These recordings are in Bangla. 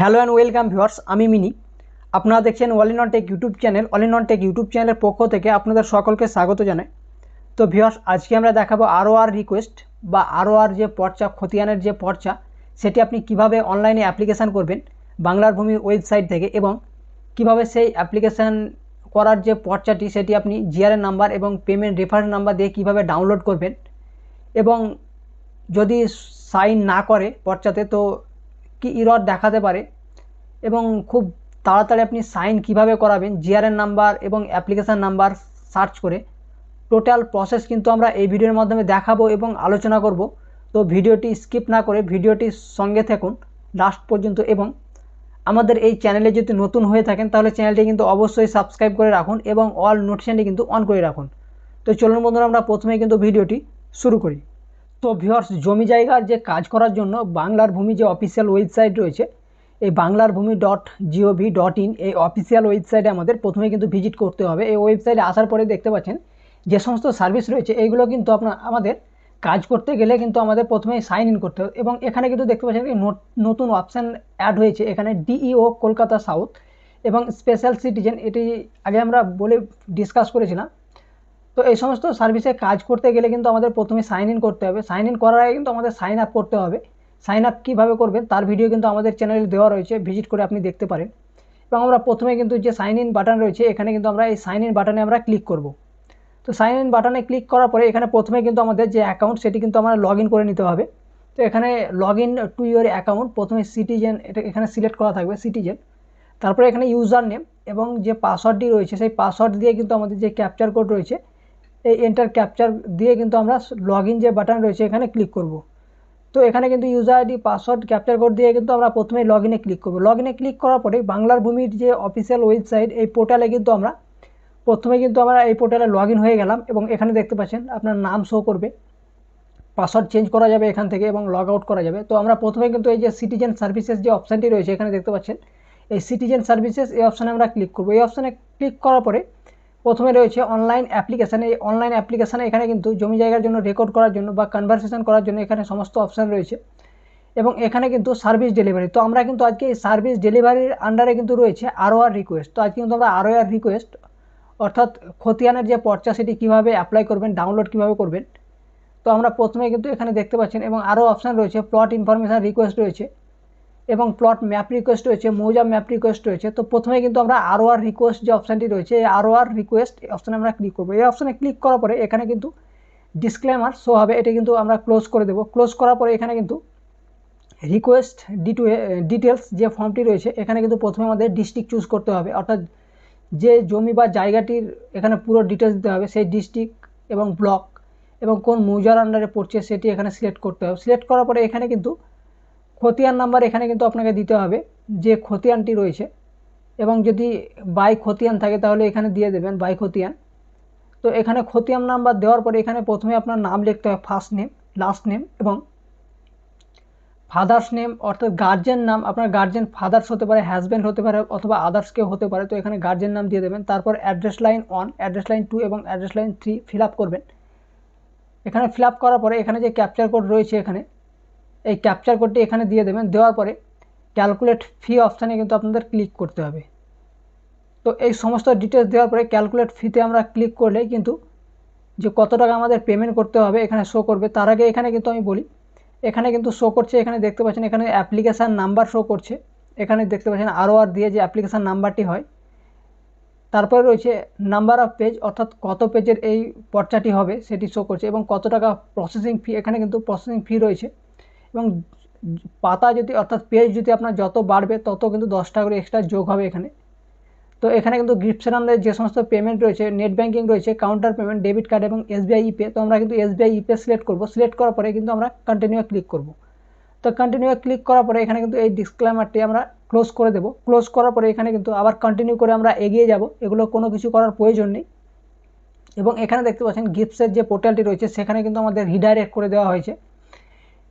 হ্যালো অ্যান্ড ওয়েলকাম ভিউয়ার্স, আমি মিনি। আপনারা দেখছেন all in tech YouTube channel. All in tech YouTube চ্যানেলের পক্ষ থেকে আপনাদের সকলকে স্বাগত জানাই। তো ভিউয়ার্স, আজকে আমরা দেখাবো আরও আর রিকোয়েস্ট বা আরও আর যে পর্চা, খতিয়ানের যে পর্চা, সেটি আপনি কীভাবে অনলাইনে অ্যাপ্লিকেশান করবেন বাংলার ভূমি ওয়েবসাইট থেকে এবং কীভাবে সেই অ্যাপ্লিকেশান করার যে পর্চাটি, সেটি আপনি জিআরএন নাম্বার এবং পেমেন্ট রেফারেন্স নাম্বার দিয়ে কীভাবে ডাউনলোড করবেন এবং যদি সাইন না করে পর্চাতে, তো কি ইরর দেখাতে পারে এবং খুব তাড়াতাড়ি আপনি সাইন কীভাবে করাবেন, জিআরএন নাম্বার এবং অ্যাপ্লিকেশান নাম্বার সার্চ করে। টোটাল প্রসেস কিন্তু আমরা এই ভিডিওর মাধ্যমে দেখাবো এবং আলোচনা করব। তো ভিডিওটি স্কিপ না করে ভিডিওটির সঙ্গে থাকুন, লাস্ট পর্যন্ত এবং আমাদের এই চ্যানেলে যদি নতুন হয়ে থাকেন, তাহলে চ্যানেলটি কিন্তু অবশ্যই সাবস্ক্রাইব করে রাখুন এবং অল নোটিফিকেশানটি কিন্তু অন করে রাখুন। তো চলুন বন্ধুরা, আমরা প্রথমেই কিন্তু ভিডিওটি শুরু করি। তো ভিওর্স জমি জায়গার যে কাজ করার জন্য বাংলার ভূমি যে অফিসিয়াল ওয়েবসাইট রয়েছে, এই বাংলার ভূমি ডট জিওভি ডট ইন এই অফিসিয়াল ওয়েবসাইটে আমাদের প্রথমে কিন্তু ভিজিট করতে হবে। এই ওয়েবসাইটে আসার পরে দেখতে পাচ্ছেন, যে সমস্ত সার্ভিস রয়েছে, এইগুলো কিন্তু আপনার, আমাদের কাজ করতে গেলে কিন্তু আমাদের প্রথমে সাইন ইন করতে হবে। এবং এখানে কিন্তু দেখতে পাচ্ছেন নতুন অপশান অ্যাড হয়েছে। এখানে ডিইও কলকাতা সাউথ এবং স্পেশাল সিটিজেন এটি আগে আমরা বলে ডিসকাস করেছিলাম। তো এই সমস্ত সার্ভিসে কাজ করতে গেলে কিন্তু আমাদের প্রথমে সাইন ইন করতে হবে। সাইন ইন করার আগে কিন্তু আমাদের সাইন আপ করতে হবে। সাইন আপ কীভাবে করবেন তার ভিডিও কিন্তু আমাদের চ্যানেলে দেওয়া রয়েছে ভিজিট করে আপনি দেখতে পারেন। এবং আমরা প্রথমে কিন্তু যে সাইন ইন বাটন রয়েছে, এখানে কিন্তু আমরা এই সাইন ইন বাটনে আমরা ক্লিক করব। তো সাইন ইন বাটনে ক্লিক করার পরে এখানে প্রথমে কিন্তু আমাদের যে অ্যাকাউন্ট সেটি কিন্তু আমরা লগ করে নিতে হবে। তো এখানে log in to your account প্রথমে সিটিজেন এটা এখানে সিলেক্ট করা থাকবে সিটিজেন তারপরে এখানে ইউজার নেম এবং যে পাসওয়ার্ডটি রয়েছে, সেই পাসওয়ার্ড দিয়ে কিন্তু আমাদের যে ক্যাপচার কোড রয়েছে এই এন্টার ক্যাপচার দিয়ে কিন্তু আমরা লগ যে বাটন রয়েছে এখানে ক্লিক করব। তো এখানে কিন্তু user ID password captcha code দিয়ে কিন্তু আমরা প্রথমে লগ ইনে ক্লিক করব। লগ ইনে ক্লিক করার পরে বাংলার ভূমির যে অফিসিয়াল ওয়েবসাইট এই পোর্টালে কিন্তু আমরা প্রথমে কিন্তু আমরা এই পোর্টালে লগ হয়ে গেলাম এবং এখানে দেখতে পাচ্ছেন আপনার নাম শো করবে। পাসওয়ার্ড চেঞ্জ করা যাবে এখান থেকে এবং লগ আউট করা যাবে। তো আমরা প্রথমে কিন্তু এই যে সিটিজেন সার্ভিসেস যে অপশানটি রয়েছে এখানে দেখতে পাচ্ছেন। এই সিটিজেন সার্ভিসেস এই অপশানে আমরা ক্লিক করব। এই অপশানে ক্লিক করার পরে প্রথমে রয়েছে অনলাইন অ্যাপ্লিকেশান এই অনলাইন অ্যাপ্লিকেশানে এখানে কিন্তু জমি জায়গার জন্য রেকর্ড করার জন্য বা কনভারসেশন করার জন্য এখানে সমস্ত অপশান রয়েছে। এবং এখানে কিন্তু সার্ভিস ডেলিভারি তো আমরা কিন্তু আজকে এই সার্ভিস ডেলিভারির আন্ডারে কিন্তু রয়েছে আরও আর রিকোয়েস্ট তো আজকে কিন্তু আমরা আরও আর রিকোয়েস্ট অর্থাৎ খতিয়ানের যে পর্চা সেটি কীভাবে অ্যাপ্লাই করবেন ডাউনলোড কীভাবে করবেন, তো আমরা প্রথমে কিন্তু এখানে দেখতে পাচ্ছেন এবং আরও অপশান রয়েছে প্লট ইনফরমেশান রিকোয়েস্ট রয়েছে। এবং প্লট ম্যাপ রিকোয়েস্ট রয়েছে, মৌজা ম্যাপ রিকোয়েস্ট রয়েছে, তো প্রথমে কিন্তু আমরা আরও আর রিকোয়েস্ট যে অপশানটি রয়েছে, এই আরও আর রিকোয়েস্ট এই অপশানে আমরা ক্লিক করব। এই অপশানে ক্লিক করার পরে এখানে কিন্তু ডিসক্লেমার শো হবে, এটা কিন্তু আমরা ক্লোজ করে দেবো। ক্লোজ করার পরে এখানে কিন্তু রিকোয়েস্ট ডিটু ডিটেলস যে ফর্মটি রয়েছে, এখানে কিন্তু প্রথমে আমাদের ডিস্ট্রিক্ট চুজ করতে হবে। অর্থাৎ যে জমি বা জায়গাটির এখানে পুরো ডিটেলস দিতে হবে, সেই ডিস্ট্রিক্ট এবং ব্লক এবং কোন মৌজার আন্ডারে পড়ছে, সেটি এখানে সিলেক্ট করতে হবে। সিলেক্ট করার পরে এখানে কিন্তু খতিয়ান নাম্বার এখানে কিন্তু আপনাকে দিতে হবে, যে খতিয়ানটি রয়েছে। এবং যদি বাই খতিয়ান থাকে তাহলে এখানে দিয়ে দেবেন বাই খতিয়ান। তো এখানে খতিয়ান নাম্বার দেওয়ার পরে এখানে প্রথমে আপনার নাম লিখতে হবে ফার্স্ট নেম লাস্ট নেম এবং ফাদার্স নেম অর্থাৎ গার্জেন নাম। আপনার গার্জেন ফাদার্স হতে পারে হাজব্যান্ড হতে পারে অথবা আদার্স কেউ হতে পারে, তো এখানে গার্জেন নাম দিয়ে দেবেন। তারপর address line one address line two এবং অ্যাড্রেস লাইন থ্রি ফিল করবেন। এখানে ফিল করার পরে এখানে যে ক্যাপচার কোড রয়েছে এখানে এই ক্যাপচার কোডটি এখানে দিয়ে দেবেন। দেওয়ার পরে ক্যালকুলেট ফি অপশানে কিন্তু আপনাদের ক্লিক করতে হবে। তো এই সমস্ত ডিটেলস দেওয়ার পরে ক্যালকুলেট ফিতে আমরা ক্লিক করলেই কিন্তু যে কত টাকা আমাদের পেমেন্ট করতে হবে এখানে শো করবে। তার আগে এখানে কিন্তু আমি বলি, এখানে কিন্তু শো করছে, এখানে দেখতে পাচ্ছেন, এখানে অ্যাপ্লিকেশান নাম্বার শো করছে। এখানে দেখতে পাচ্ছেন আরও আর দিয়ে যে অ্যাপ্লিকেশান নাম্বারটি হয়, তারপরে রয়েছে নাম্বার অফ পেজ অর্থাৎ কত পেজের এই পর্চাটি হবে সেটি শো করছে এবং কত টাকা প্রসেসিং ফি এখানে কিন্তু প্রসেসিং ফি রয়েছে। এবং পাতা যদি, অর্থাৎ পেজ যদি আপনার যত বাড়বে, তত কিন্তু দশ টাকা করে এক্সট্রা যোগ হবে এখানে। তো এখানে কিন্তু গিফটসের আমাদের যে সমস্ত পেমেন্ট রয়েছে নেট ব্যাঙ্কিং রয়েছে কাউন্টার পেমেন্ট ডেবিট কার্ড এবং এসবিআই ইপে তো আমরা কিন্তু এসবিআই ইপে সিলেক্ট করব। সিলেক্ট করার পরে কিন্তু আমরা কন্টিনিউ ক্লিক করব। তো কন্টিনিউ ক্লিক করার পরে এখানে কিন্তু এই ডিসক্লেমারটি আমরা ক্লোজ করে দেবো। ক্লোজ করার পরে এখানে কিন্তু আবার কন্টিনিউ করে আমরা এগিয়ে যাব। এগুলো কোনো কিছু করার প্রয়োজন নেই। এবং এখানে দেখতে পাচ্ছেন গিফটসের যে পোর্টালটি রয়েছে, সেখানে কিন্তু আমাদের রিডাইরেক্ট করে দেওয়া হয়েছে।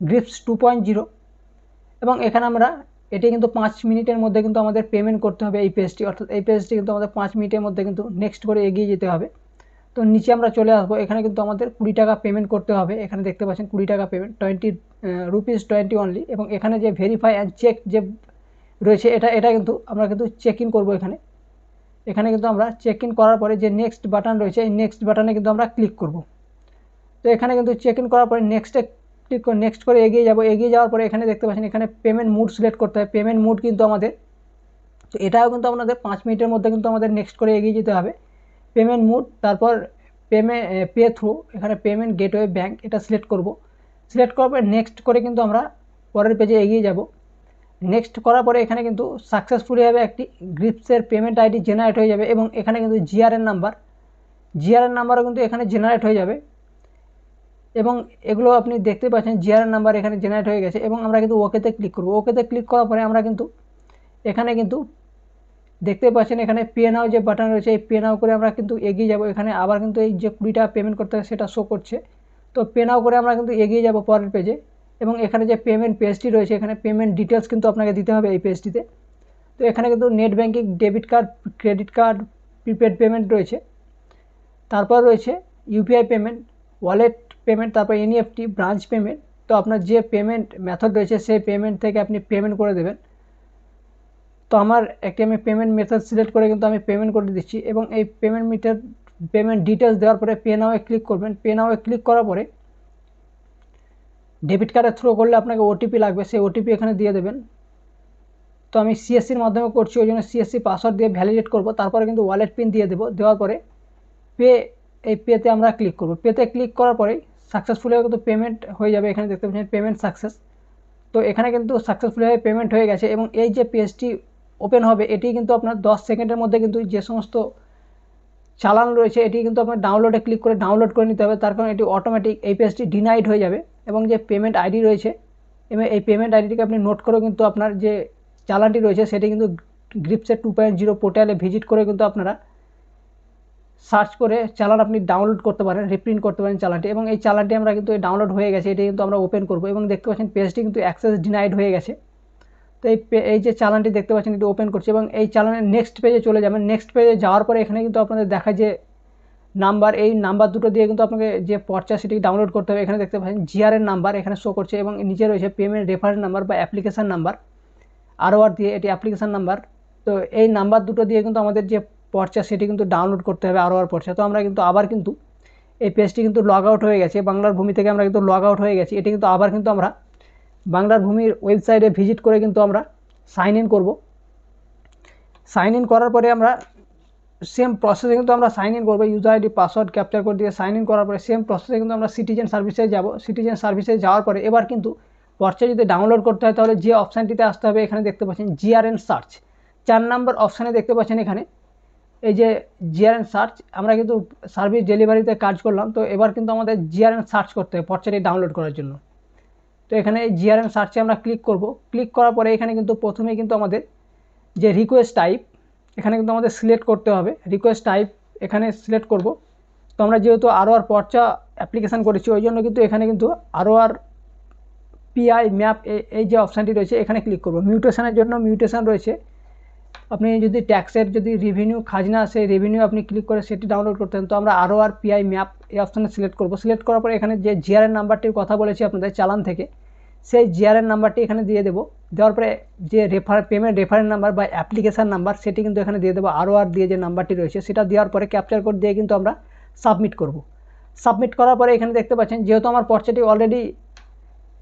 গ্রিপস টু পয়েন্ট জিরো এবং এখানে আমরা এটি কিন্তু পাঁচ মিনিটের মধ্যে কিন্তু আমাদের পেমেন্ট করতে হবে এই পেজটি অর্থাৎ এই পেজটি কিন্তু আমাদের পাঁচ মিনিটের মধ্যে কিন্তু নেক্সট করে এগিয়ে যেতে হবে। তো নিচে আমরা চলে আসব। এখানে কিন্তু আমাদের কুড়ি টাকা পেমেন্ট করতে হবে। এখানে দেখতে পাচ্ছেন কুড়ি টাকা payment twenty rupees twenty only এবং এখানে যে ভেরিফাই অ্যান্ড চেক যে রয়েছে এটা এটা কিন্তু আমরা কিন্তু চেক ইন করব এখানে। এখানে কিন্তু আমরা চেক ইন করার পরে যে নেক্সট বাটন রয়েছে, এই নেক্সট বাটনে কিন্তু আমরা ক্লিক করব। তো এখানে কিন্তু চেক ইন করার পরে নেক্সটে ক্লিক করে নেক্সট করে এগিয়ে যাব। এগিয়ে যাওয়ার পরে এখানে দেখতে পাচ্ছেন, এখানে পেমেন্ট মুড সিলেক্ট করতে হয় পেমেন্ট মুড কিন্তু আমাদের, তো এটাও কিন্তু আপনাদের পাঁচ মিনিটের মধ্যে কিন্তু আমাদের নেক্সট করে এগিয়ে যেতে হবে। পেমেন্ট মুড তারপর পেমেন্ট পে থ্রু এখানে পেমেন্ট গেটওয়ে ব্যাঙ্ক এটা সিলেক্ট করব। সিলেক্ট করার পরে নেক্সট করে কিন্তু আমরা পরের পেজে এগিয়ে যাব। নেক্সট করার পরে এখানে কিন্তু সাকসেসফুলি হবে একটি গ্রিপসের পেমেন্ট আইডি জেনারেট হয়ে যাবে এবং এখানে কিন্তু জিআরএন নাম্বার জিআরএন নাম্বারও কিন্তু এখানে জেনারেট হয়ে যাবে। এবং এগুলো আপনি দেখতে পাচ্ছেন জিআরএন নাম্বার এখানে জেনারেট হয়ে গেছে এবং আমরা কিন্তু ওকেতে ক্লিক করব। ওকেতে ক্লিক করার পরে আমরা কিন্তু এখানে কিন্তু দেখতে পাচ্ছেন এখানে পে নাও যে বাটন রয়েছে, এই পে নাও করে আমরা কিন্তু এগিয়ে যাব। এখানে আবার কিন্তু এই যে কুড়ি টাকা পেমেন্ট করতে হবে সেটা শো করছে। তো পে নাও করে আমরা কিন্তু এগিয়ে যাব পরের পেজে এবং এখানে যে পেমেন্ট পেজটি রয়েছে, এখানে পেমেন্ট ডিটেলস কিন্তু আপনাকে দিতে হবে এই পেজটিতে তো এখানে কিন্তু net banking debit card credit card prepaid payment রয়েছে। তারপর রয়েছে ইউপিআই পেমেন্ট ওয়ালেট পেমেন্ট তারপর এনইএফটি ব্রাঞ্চ পেমেন্ট তো আপনার যে পেমেন্ট মেথড রয়েছে, সেই পেমেন্ট থেকে আপনি পেমেন্ট করে দেবেন। তো আমার একটি আমি পেমেন্ট মেথড সিলেক্ট করে কিন্তু আমি পেমেন্ট করে দিচ্ছি এবং এই পেমেন্ট মেথড পেমেন্ট ডিটেলস দেওয়ার পরে পে নাওয়ে ক্লিক করবেন। পে নাওয়ে ক্লিক করার পরে ডেবিট কার্ডের থ্রু করলে আপনাকে ওটিপি লাগবে, সেই ওটিপি এখানে দিয়ে দেবেন। তো আমি সিএসসির মাধ্যমে করছি, ওই জন্য সিএসসি পাসওয়ার্ড দিয়ে ভ্যালিডেট করব, তারপরে কিন্তু ওয়ালেট পিন দিয়ে দেবো। দেওয়ার পরে পে এই পেতে আমরা ক্লিক করব। পেতে ক্লিক করার পরেই সাকসেসফুলি কিন্তু পেমেন্ট হয়ে যাবে এখানে দেখতে পাচ্ছেন পেমেন্ট সাকসেস তো এখানে কিন্তু সাকসেসফুলিভাবে পেমেন্ট হয়ে গেছে এবং এই যে পেজটি ওপেন হবে, এটি কিন্তু আপনার দশ সেকেন্ডের মধ্যে কিন্তু যে সমস্ত চালান রয়েছে, এটি কিন্তু আপনার ডাউনলোডে ক্লিক করে ডাউনলোড করে নিতে হবে। তার কারণ এটি অটোমেটিক এই পেজটি ডিনাইড হয়ে যাবে এবং যে পেমেন্ট আইডি রয়েছে, এবং এই পেমেন্ট আইডিটিকে আপনি নোট করেও কিন্তু আপনার যে চালানটি রয়েছে, সেটি কিন্তু গ্রিপসের টু পয়েন্ট জিরো পোর্টালে ভিজিট করে কিন্তু আপনারা সার্চ করে চালান আপনি ডাউনলোড করতে পারেন রিপ্রিন্ট করতে পারেন চালানটি এবং এই চালানটি আমরা কিন্তু ডাউনলোড হয়ে গেছে, এটি কিন্তু আমরা ওপেন করব এবং দেখতে পাচ্ছেন পেজটি কিন্তু অ্যাক্সেস ডিনাইড হয়ে গেছে। তো এই এই যে চালানটি দেখতে পাচ্ছেন এটি ওপেন করছে এবং এই চালানের নেক্সট পেজে চলে যাবেন। নেক্সট পেজে যাওয়ার পরে এখানে কিন্তু আপনাদের দেখা যে নাম্বার এই নাম্বার দুটো দিয়ে কিন্তু আপনাকে যে পর্চা সেটি ডাউনলোড করতে হবে। এখানে দেখতে পাচ্ছেন জিআরের নাম্বার এখানে শো করছে এবং নিচে রয়েছে পেমেন্ট রেফারেন্স নাম্বার বা অ্যাপ্লিকেশান নাম্বার আরও আর দিয়ে এটি অ্যাপ্লিকেশান নাম্বার তো এই নাম্বার দুটো দিয়ে কিন্তু আমাদের যে পর্চা সেটি কিন্তু ডাউনলোড করতে হবে আরও আর পর্চা। তো আমরা কিন্তু আবার কিন্তু এই পেজটি কিন্তু লগ আউট হয়ে গেছে, বাংলার ভূমি থেকে আমরা কিন্তু লগ আউট হয়ে গেছি। এটি কিন্তু আবার কিন্তু আমরা বাংলার ভূমির ওয়েবসাইটে ভিজিট করে কিন্তু আমরা সাইন ইন করব। সাইন ইন করার পরে আমরা সেম প্রসেসে কিন্তু আমরা সাইন ইন করব। ইউজার আইডি পাসওয়ার্ড ক্যাপচার করে দিয়ে সাইন ইন করার পরে সেম প্রসেসে কিন্তু আমরা সিটিজেন সার্ভিসে যাব। সিটিজেন সার্ভিসে যাওয়ার পরে এবার কিন্তু পর্চা যদি ডাউনলোড করতে হয় তাহলে যে অপশানটিতে আসতে হবে এখানে দেখতে পাচ্ছেন জিআরএন সার্চ চার নম্বর অপশানে দেখতে পাচ্ছেন এখানে এই যে জিআরএন সার্চ, আমরা কিন্তু সার্ভিস ডেলিভারিতে কাজ করলাম, তো এবার কিন্তু আমাদের জিআরএন সার্চ করতে হবে পর্চাটি ডাউনলোড করার জন্য। তো এখানে এই জিআরএন সার্চে আমরা ক্লিক করব, ক্লিক করার পরে এখানে কিন্তু প্রথমেই কিন্তু আমাদের যে রিকোয়েস্ট টাইপ এখানে কিন্তু আমাদের সিলেক্ট করতে হবে রিকোয়েস্ট টাইপ এখানে সিলেক্ট করব। তো আমরা যেহেতু আরও আর পর্চা অ্যাপ্লিকেশান করেছি, ওই জন্য কিন্তু এখানে কিন্তু আরও আর পিআই ম্যাপ এই যে অপশানটি রয়েছে, এখানে ক্লিক করব। মিউটেশনের জন্য মিউটেশান রয়েছে। আপনি যদি ট্যাক্সের যদি রেভিনিউ খাজনা সেই রেভিনিউ আপনি ক্লিক করে সেটি ডাউনলোড করতেন তো আমরা আরও আর পিআই ম্যাপ এই অপশানে সিলেক্ট করব। সিলেক্ট করার পরে এখানে যে জিআরএন নাম্বারটির কথা বলেছি আপনাদের চালান থেকে, সেই জিআরএন নাম্বারটি এখানে দিয়ে দেবো। দেওয়ার পরে যে রেফার পেমেন্ট রেফারেন্স নাম্বার বা অ্যাপ্লিকেশান নাম্বার সেটি কিন্তু এখানে দিয়ে দেবো। আরও আর দিয়ে যে নাম্বারটি রয়েছে, সেটা দেওয়ার পরে ক্যাপচার কোড দিয়ে কিন্তু আমরা সাবমিট করব। সাবমিট করার পরে এখানে দেখতে পাচ্ছেন, যেহেতু আমার পর্চাটি অলরেডি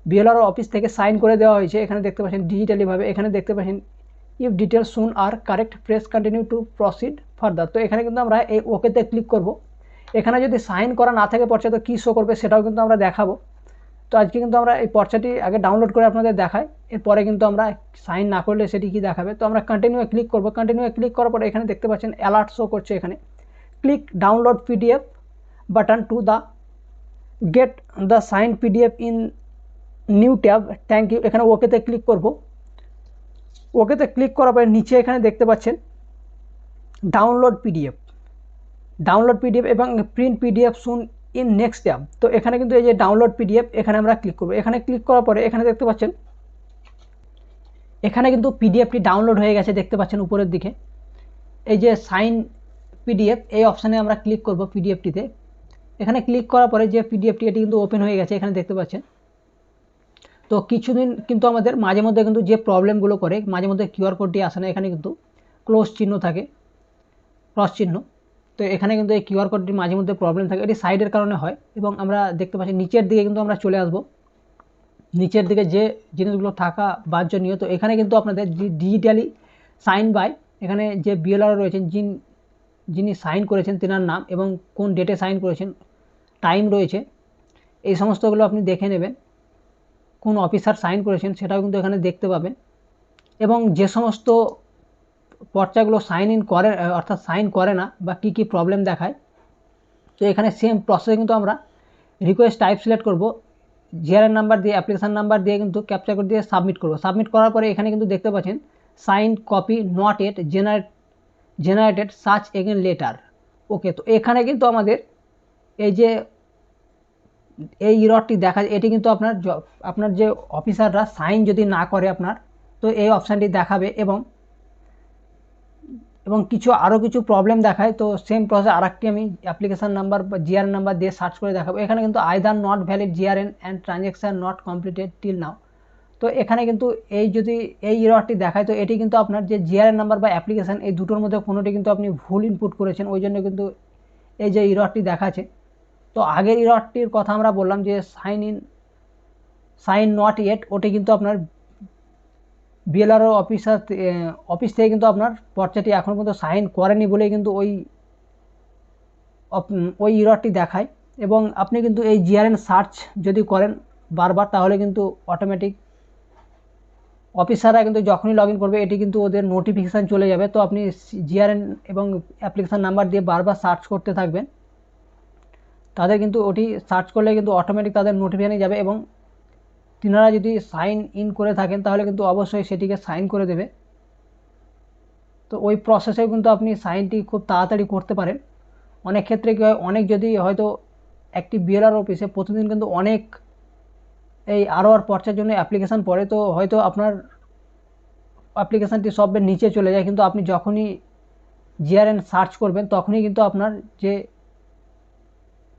বিএলআর অফিস থেকে সাইন করে দেওয়া হয়েছে, এখানে দেখতে পাচ্ছেন ডিজিটালিভাবে এখানে দেখতে পাচ্ছেন if details shown are correct press continue to proceed further তো এখানে কিন্তু আমরা এই ওকেতে ক্লিক করব। এখানে যদি সাইন করা না থাকে পর্চা তো কী শো করবে সেটাও কিন্তু আমরা দেখাবো। তো আজকে কিন্তু আমরা এই পর্চাটি আগে ডাউনলোড করে আপনাদের দেখাই। এরপরে কিন্তু আমরা সাইন না করলে সেটি কি দেখাবে? তো আমরা কন্টিনিউ ক্লিক করব। কন্টিনিউ ক্লিক করার পরে এখানে দেখতে পাচ্ছেন অ্যালার্ট শো করছে এখানে। Click download PDF button to the get the sign PDF in new tab thank you এখানে ওকেতে ক্লিক করব। ওকেতে ক্লিক করার পরে নিচে এখানে দেখতে পাচ্ছেন ডাউনলোড পিডিএফ ডাউনলোড পিডিএফ এবং print PDF shown in next tab তো এখানে কিন্তু এই যে ডাউনলোড পিডিএফ এখানে আমরা ক্লিক করব। এখানে ক্লিক করার পরে এখানে দেখতে পাচ্ছেন, এখানে কিন্তু পিডিএফটি ডাউনলোড হয়ে গেছে দেখতে পাচ্ছেন উপরের দিকে। এই যে সাইন পিডিএফ এই অপশানে আমরা ক্লিক করব পিডিএফটিতে এখানে ক্লিক করার পরে যে পিডিএফটি এটি কিন্তু ওপেন হয়ে গেছে, এখানে দেখতে পাচ্ছেন। তো কিছুদিন কিন্তু আমাদের মাঝে মধ্যে কিন্তু যে প্রবলেমগুলো করে, মাঝে মধ্যে কিউআর কোডটি আসে না, এখানে কিন্তু ক্লোজ চিহ্ন থাকে ক্রস চিহ্ন। তো এখানে কিন্তু এই কিউআর কোডটি মাঝে মধ্যে প্রবলেম থাকে, এটি সাইডের কারণে হয় এবং আমরা দেখতে পাচ্ছি নিচের দিকে কিন্তু আমরা চলে আসব। নিচের দিকে যে জিনিসগুলো থাকা বাঞ্ছনীয়, তো এখানে কিন্তু আপনাদের ডিজিটালি সাইন বাই এখানে যে বিএলআর রয়েছেন, যিনি যিনি সাইন করেছেন তেনার নাম এবং কোন ডেটে সাইন করেছেন টাইম রয়েছে, এই সমস্তগুলো আপনি দেখে নেবেন। কোন অফিসার সাইন করেছেন সেটাও কিন্তু এখানে দেখতে পাবেন। এবং যে সমস্ত পর্চাগুলো সাইন ইন করে, অর্থাৎ সাইন করে না বা কী কী প্রবলেম দেখায়, তো এখানে সেম প্রসেসে কিন্তু আমরা রিকোয়েস্ট টাইপ সিলেক্ট করব জিআরএন নাম্বার দিয়ে অ্যাপ্লিকেশান নাম্বার দিয়ে কিন্তু ক্যাপচার করে দিয়ে সাবমিট করব। সাবমিট করার পরে এখানে কিন্তু দেখতে পাচ্ছেন sign copy not yet generate generated search again later okay তো এখানে কিন্তু আমাদের এই যে এই ইররটি দেখা এটি কিন্তু আপনার আপনার যে অফিসাররা সাইন যদি না করে আপনার, তো এই অপশানটি দেখাবে এবং এবং কিছু আরও কিছু প্রবলেম দেখায়। তো সেম প্রসেস আর একটি আমি অ্যাপ্লিকেশান নাম্বার বা জিআরএন নাম্বার দিয়ে সার্চ করে দেখাবো। এখানে কিন্তু either not valid GRN and transaction not completed till now তো এখানে কিন্তু এই যদি এই ইররটি দেখায়, তো এটি কিন্তু আপনার যে জিআরএন নাম্বার বা অ্যাপ্লিকেশান এই দুটোর মধ্যে কোনোটি কিন্তু আপনি ভুল ইনপুট করেছেন। ওই জন্য কিন্তু এই যে ইররটি দেখাচ্ছে তো আগের ইররটির কথা আমরা বললাম যে sign in, sign not yet, ওটি কিন্তু আপনার বিএলআরও অফিসার অফিস থেকে কিন্তু আপনার পর্চাটি এখন পর্যন্ত সাইন করেনি বলেই কিন্তু ওই ওই ইররটি দেখায়। এবং আপনি কিন্তু এই জিআরএন সার্চ যদি করেন বারবার, তাহলে কিন্তু অটোমেটিক অফিসাররা কিন্তু যখনই লগ করবে, এটি কিন্তু ওদের নোটিফিকেশান চলে যাবে। তো আপনি জিআরএন এবং অ্যাপ্লিকেশান নাম্বার দিয়ে বারবার সার্চ করতে থাকবেন। তাদের কিন্তু ওটি সার্চ করলে কিন্তু অটোমেটিক তাদের নোটিফিকেশানে যাবে এবং তিনারা যদি সাইন ইন করে থাকেন তাহলে কিন্তু অবশ্যই সেটিকে সাইন করে দেবে। তো ওই প্রসেসে কিন্তু আপনি সাইনটি খুব তাড়াতাড়ি করতে পারেন। অনেক ক্ষেত্রে কী হয়, অনেক যদি হয়তো একটি বিএলআর অফিসে প্রতিদিন কিন্তু অনেক এই আরও আর পর্চার জন্য অ্যাপ্লিকেশান পড়ে, তো হয়তো আপনার অ্যাপ্লিকেশানটি সবের নিচে চলে যায়। কিন্তু আপনি যখনই জিআরএন সার্চ করবেন, তখনই কিন্তু আপনার যে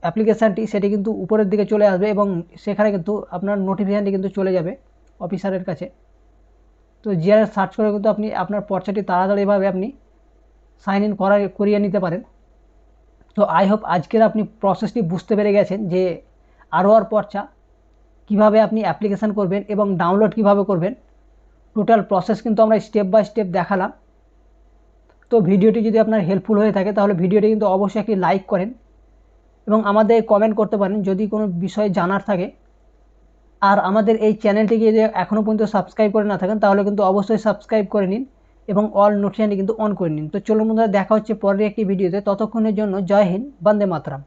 অ্যাপ্লিকেশানটি সেটি কিন্তু উপরের দিকে চলে আসবে এবং সেখানে কিন্তু আপনার নোটিফিকেশানটি কিন্তু চলে যাবে অফিসারের কাছে। তো জিআরএস সার্চ করে কিন্তু আপনি আপনার পর্চাটি তাড়াতাড়িভাবে আপনি সাইন ইন করা করিয়ে নিতে পারেন। তো আই হোপ আজকের আপনি প্রসেসটি বুঝতে পেরে গেছেন যে আরও আর পর্চা কীভাবে আপনি অ্যাপ্লিকেশান করবেন এবং ডাউনলোড কীভাবে করবেন। টোটাল প্রসেস কিন্তু আমরা স্টেপ বাই স্টেপ দেখালাম। তো ভিডিওটি যদি আপনার হেল্পফুল হয়ে থাকে, তাহলে ভিডিওটি কিন্তু অবশ্যই একটি লাইক করেন। এবং আমাদের কমেন্ট করতে পারেন, যদি কোনো বিষয় জানার থাকে। আর আমাদের এই চ্যানেলটিকে যদি এখনও পর্যন্ত সাবস্ক্রাইব করে না থাকেন, তাহলে কিন্তু অবশ্যই সাবস্ক্রাইব করে নিন এবং অল নোটিফিকেশানটি কিন্তু অন করে নিন। তো চলুন বন্ধুরা, দেখা হচ্ছে পরের একটি ভিডিওতে ততক্ষণের জন্য জয় হিন্দ, বন্দে মাতরম।